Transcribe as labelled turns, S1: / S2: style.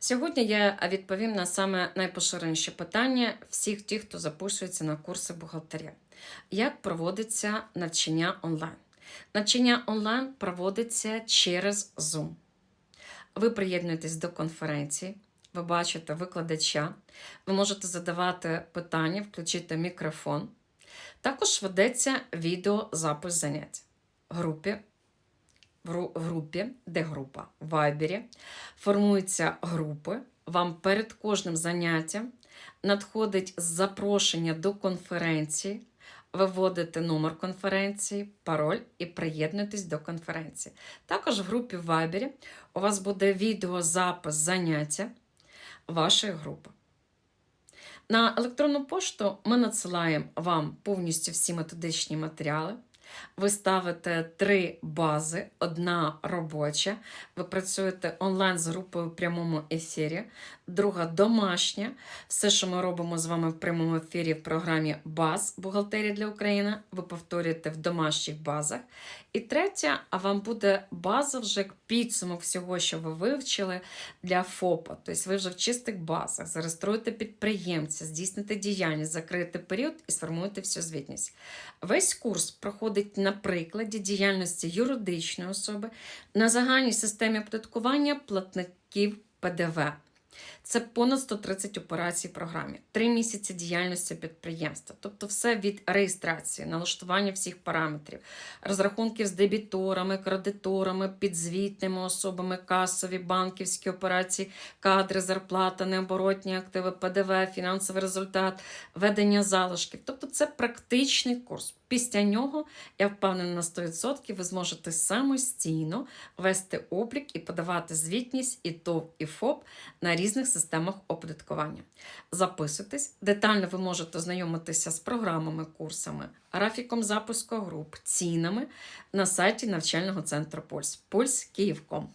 S1: Сьогодні я відповім на саме найпоширеніші питання всіх тих, хто записується на курси бухгалтерія. Як проводиться навчання онлайн? Навчання онлайн проводиться через Zoom. Ви приєднуєтесь до конференції, ви бачите викладача, ви можете задавати питання, включити мікрофон. Також ведеться відеозапис занять в групі, в групі, де група? В Вайбері. Формуються групи. Вам перед кожним заняттям надходить запрошення до конференції. Ви вводите номер конференції, пароль і приєднуєтесь до конференції. Також в групі в Вайбері у вас буде відеозапис заняття вашої групи. На електронну пошту ми надсилаємо вам повністю всі методичні матеріали. Ви ставите три бази, одна робоча. Ви працюєте онлайн з групою в прямому ефірі, друга домашня. Все, що ми робимо з вами в прямому ефірі в програмі БАЗ Бухгалтерія для України, ви повторюєте в домашніх базах. І третя, а вам буде база вже як підсумок всього, що ви вивчили для ФОПа. Тобто ви вже в чистих базах зареєструєте підприємця, здійсните діяльність, закриєте період і сформуєте всю звітність. Весь курс проходить на прикладі діяльності юридичної особи на загальній системі оподаткування платників ПДВ. Це понад 130 операцій в програмі, три місяці діяльності підприємства, тобто все від реєстрації, налаштування всіх параметрів, розрахунків з дебіторами, кредиторами, підзвітними особами, касові, банківські операції, кадри, зарплата, необоротні активи, ПДВ, фінансовий результат, ведення залишків. Тобто це практичний курс. Після нього, я впевнена на 100%, ви зможете самостійно вести облік і подавати звітність і ТОВ, і ФОП на різних системах оподаткування. Записуйтесь, детально ви можете знайомитися з програмами, курсами, графіком запуску груп, цінами на сайті навчального центру Пульс. Пульс Київком.